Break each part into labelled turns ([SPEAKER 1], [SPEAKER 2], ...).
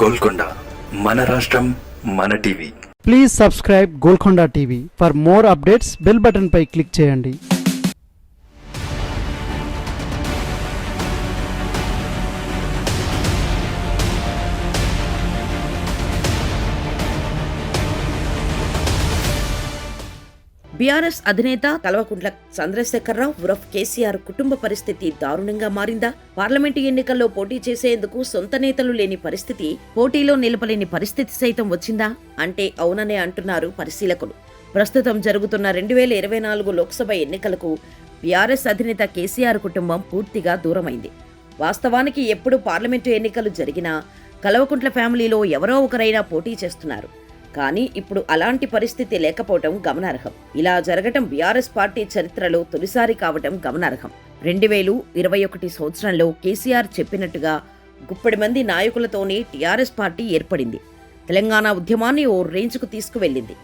[SPEAKER 1] గోల్కొండ మన రాష్ట్రం మన TV.
[SPEAKER 2] Please subscribe Golconda TV. For more updates bell button pi click చేయండి.
[SPEAKER 3] బీఆర్ఎస్ అధినేత కల్వకుంట్ల చంద్రశేఖరరావు ఉరఫ్ కేసీఆర్ కుటుంబ పరిస్థితి దారుణంగా మారిందా? పార్లమెంటు ఎన్నికల్లో పోటీ చేసేందుకు సొంత నేతలు లేని పరిస్థితి పోటీలో నిలపలేని పరిస్థితి సైతం వచ్చిందా? అంటే అవుననే అంటున్నారు పరిశీలకులు. ప్రస్తుతం జరుగుతున్న రెండు వేల ఇరవై నాలుగు లోక్సభ ఎన్నికలకు బీఆర్ఎస్ అధినేత కేసీఆర్ కుటుంబం పూర్తిగా దూరమైంది. వాస్తవానికి ఎప్పుడు పార్లమెంటు ఎన్నికలు జరిగినా కల్వకుంట్ల ఫ్యామిలీలో ఎవరో ఒకరైనా పోటీ చేస్తున్నారు. కానీ ఇప్పుడు అలాంటి పరిస్థితి లేకపోవటం గమనార్హం. ఇలా జరగటం బీఆర్ఎస్ పార్టీ చరిత్రలో తొలిసారి కావటం గమనార్హం. రెండు వేలు ఇరవై ఒకటి సంవత్సరంలో కేసీఆర్ చెప్పినట్టుగా గుప్పడి మంది నాయకులతోనే టీఆర్ఎస్ పార్టీ ఏర్పడింది. తెలంగాణ ఉద్యమాన్ని ఓ రేంజ్కు తీసుకువెళ్ళింది.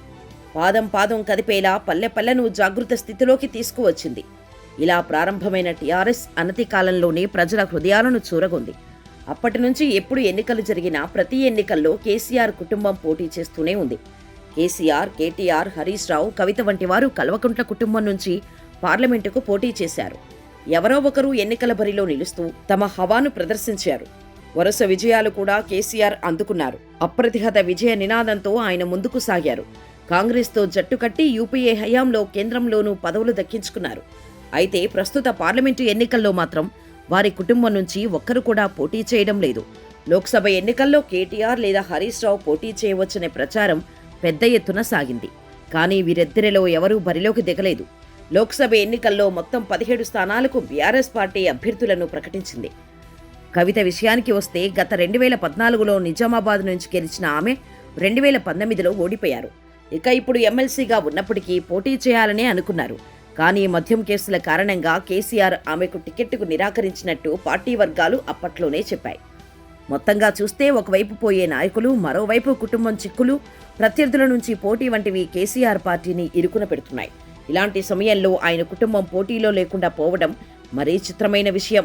[SPEAKER 3] పాదం పాదం కదిపేలా పల్లె పల్లెను జాగృత స్థితిలోకి తీసుకువచ్చింది. ఇలా ప్రారంభమైన టీఆర్ఎస్ అనతి కాలంలోనే ప్రజల హృదయాలను చూరగొంది. అప్పటి నుంచి ఎప్పుడు ఎన్నికలు జరిగినా ప్రతి ఎన్నికల్లో కేసీఆర్ కుటుంబం పోటీ చేస్తూనే ఉంది. కేసీఆర్ కేటీఆర్ హరీష్ రావు కవిత వంటి వారు కల్వకుంట్ల కుటుంబం నుంచి పార్లమెంటుకు పోటీ చేశారు. ఎవరో ఒకరు ఎన్నికల బరిలో నిలుస్తూ తమ హవాను ప్రదర్శించారు. వరుస విజయాలు కూడా కేసీఆర్ అందుకున్నారు. అప్రతిహత విజయ నినాదంతో ఆయన ముందుకు సాగారు. కాంగ్రెస్తో జట్టు కట్టి యూపీఏ హయాంలో కేంద్రంలోనూ పదవులు దక్కించుకున్నారు. అయితే ప్రస్తుత పార్లమెంటు ఎన్నికల్లో మాత్రం వారి కుటుంబం నుంచి ఒక్కరు కూడా పోటీ చేయడం లేదు. లోక్సభ ఎన్నికల్లో కేటీఆర్ లేదా హరీష్ రావు పోటీ చేయవచ్చనే ప్రచారం పెద్ద ఎత్తున సాగింది. కానీ వీరిద్దరిలో ఎవరూ బరిలోకి దిగలేదు. లోక్సభ ఎన్నికల్లో మొత్తం పదిహేడు స్థానాలకు బీఆర్ఎస్ పార్టీ అభ్యర్థులను ప్రకటించింది. కవిత విషయానికి వస్తే గత రెండు వేల పద్నాలుగులో నిజామాబాద్ నుంచి గెలిచిన ఆమె రెండు వేల పంతొమ్మిదిలో ఓడిపోయారు. ఇక ఇప్పుడు ఎమ్మెల్సీగా ఉన్నప్పటికీ పోటీ చేయాలనే అనుకున్నారు. కానీ మద్యం కేసుల కారణంగా కేసీఆర్ ఆమెకు టికెట్కు నిరాకరించినట్టు పార్టీ వర్గాలు అప్పట్లోనే చెప్పాయి. మొత్తంగా చూస్తే ఒకవైపు పోయే నాయకులు మరోవైపు కుటుంబం చిక్కులు ప్రత్యర్థుల నుంచి పోటీ వంటివి కేసీఆర్ పార్టీని ఇరుకున పెడుతున్నాయి. ఇలాంటి సమయంలో ఆయన కుటుంబం పోటీలో లేకుండా పోవడం మరీ చిత్రమైన విషయం.